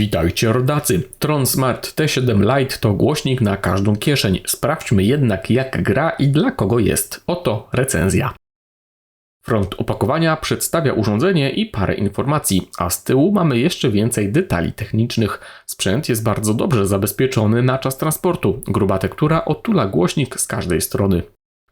Witajcie rodacy. Tron Smart T7 Lite to głośnik na każdą kieszeń. Sprawdźmy jednak jak gra i dla kogo jest. Oto recenzja. Front opakowania przedstawia urządzenie i parę informacji, a z tyłu mamy jeszcze więcej detali technicznych. Sprzęt jest bardzo dobrze zabezpieczony na czas transportu. Gruba tektura otula głośnik z każdej strony.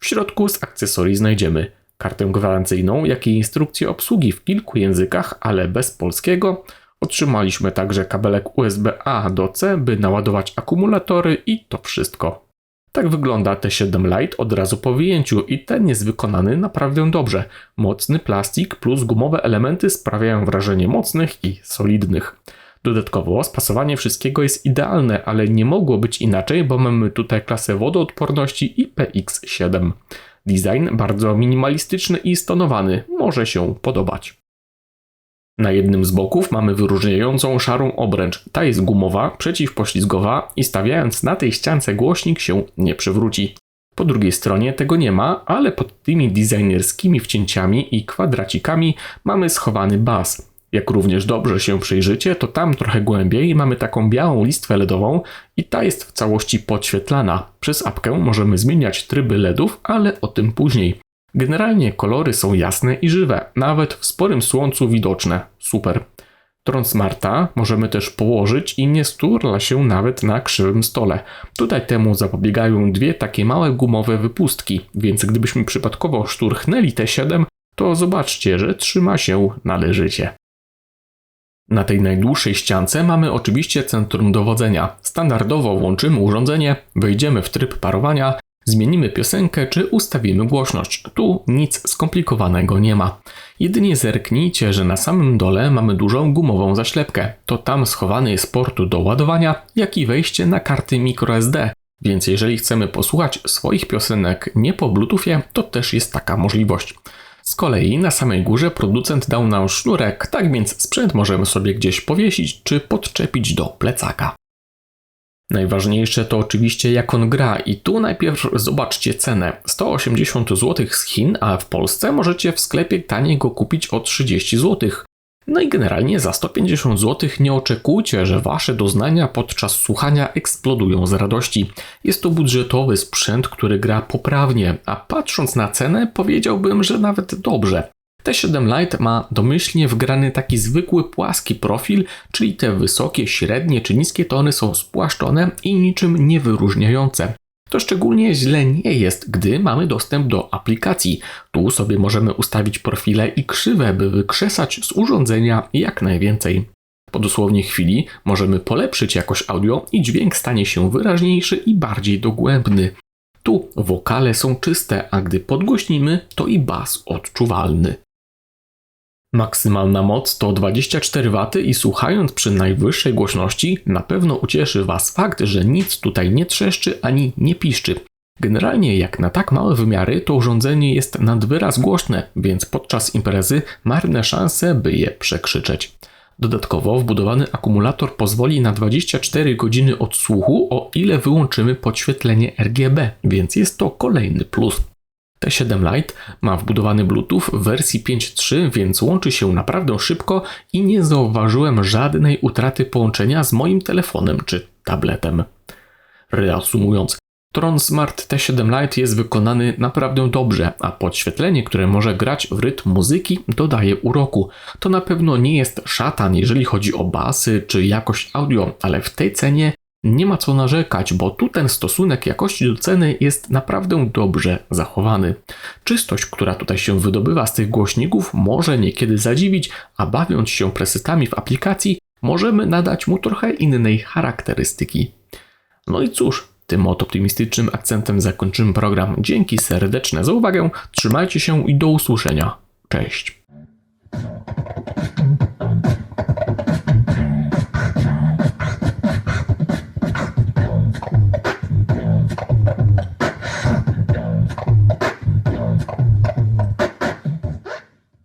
W środku z akcesorii znajdziemy kartę gwarancyjną, jak i instrukcję obsługi w kilku językach, ale bez polskiego. Otrzymaliśmy także kabelek USB-A do C, by naładować akumulatory i to wszystko. Tak wygląda T7 Lite od razu po wyjęciu i ten jest wykonany naprawdę dobrze. Mocny plastik plus gumowe elementy sprawiają wrażenie mocnych i solidnych. Dodatkowo spasowanie wszystkiego jest idealne, ale nie mogło być inaczej, bo mamy tutaj klasę wodoodporności IPX7. Design bardzo minimalistyczny i stonowany, może się podobać. Na jednym z boków mamy wyróżniającą szarą obręcz. Ta jest gumowa, przeciwpoślizgowa i stawiając na tej ściance głośnik się nie przewróci. Po drugiej stronie tego nie ma, ale pod tymi designerskimi wcięciami i kwadracikami mamy schowany bas. Jak również dobrze się przyjrzycie, to tam trochę głębiej mamy taką białą listwę LEDową i ta jest w całości podświetlana. Przez apkę możemy zmieniać tryby LEDów, ale o tym później. Generalnie kolory są jasne i żywe, nawet w sporym słońcu widoczne. Super. Tron Smarta możemy też położyć i nie sturla się nawet na krzywym stole. Tutaj temu zapobiegają dwie takie małe gumowe wypustki, więc gdybyśmy przypadkowo szturchnęli te 7, to zobaczcie, że trzyma się należycie. Na tej najdłuższej ściance mamy oczywiście centrum dowodzenia. Standardowo włączymy urządzenie, wejdziemy w tryb parowania, zmienimy piosenkę czy ustawimy głośność. Tu nic skomplikowanego nie ma. Jedynie zerknijcie, że na samym dole mamy dużą gumową zaślepkę. To tam schowany jest port do ładowania, jak i wejście na karty microSD. Więc jeżeli chcemy posłuchać swoich piosenek nie po Bluetoothie, to też jest taka możliwość. Z kolei na samej górze producent dał nam sznurek, tak więc sprzęt możemy sobie gdzieś powiesić czy podczepić do plecaka. Najważniejsze to oczywiście jak on gra i tu najpierw zobaczcie cenę. 180 zł z Chin, a w Polsce możecie w sklepie taniej go kupić o 30 zł. No i generalnie za 150 zł nie oczekujcie, że wasze doznania podczas słuchania eksplodują z radości. Jest to budżetowy sprzęt, który gra poprawnie, a patrząc na cenę powiedziałbym, że nawet dobrze. T7 Lite ma domyślnie wgrany taki zwykły płaski profil, czyli te wysokie, średnie czy niskie tony są spłaszczone i niczym nie wyróżniające. To szczególnie źle nie jest, gdy mamy dostęp do aplikacji. Tu sobie możemy ustawić profile i krzywe, by wykrzesać z urządzenia jak najwięcej. Po dosłownie chwili możemy polepszyć jakość audio i dźwięk stanie się wyraźniejszy i bardziej dogłębny. Tu wokale są czyste, a gdy podgłośnimy, to i bas odczuwalny. Maksymalna moc to 24 W i słuchając przy najwyższej głośności na pewno ucieszy Was fakt, że nic tutaj nie trzeszczy ani nie piszczy. Generalnie jak na tak małe wymiary to urządzenie jest nad wyraz głośne, więc podczas imprezy marne szanse by je przekrzyczeć. Dodatkowo wbudowany akumulator pozwoli na 24 godziny odsłuchu, o ile wyłączymy podświetlenie RGB, więc jest to kolejny plus. T7 Lite ma wbudowany Bluetooth w wersji 5.3, więc łączy się naprawdę szybko i nie zauważyłem żadnej utraty połączenia z moim telefonem czy tabletem. Reasumując, Tron Smart T7 Lite jest wykonany naprawdę dobrze, a podświetlenie, które może grać w rytm muzyki, dodaje uroku. To na pewno nie jest szatan, jeżeli chodzi o basy czy jakość audio, ale w tej cenie nie ma co narzekać, bo tu ten stosunek jakości do ceny jest naprawdę dobrze zachowany. Czystość, która tutaj się wydobywa z tych głośników, może niekiedy zadziwić, a bawiąc się presetami w aplikacji, możemy nadać mu trochę innej charakterystyki. No i cóż, tym oto optymistycznym akcentem zakończymy program. Dzięki serdeczne za uwagę, trzymajcie się i do usłyszenia. Cześć.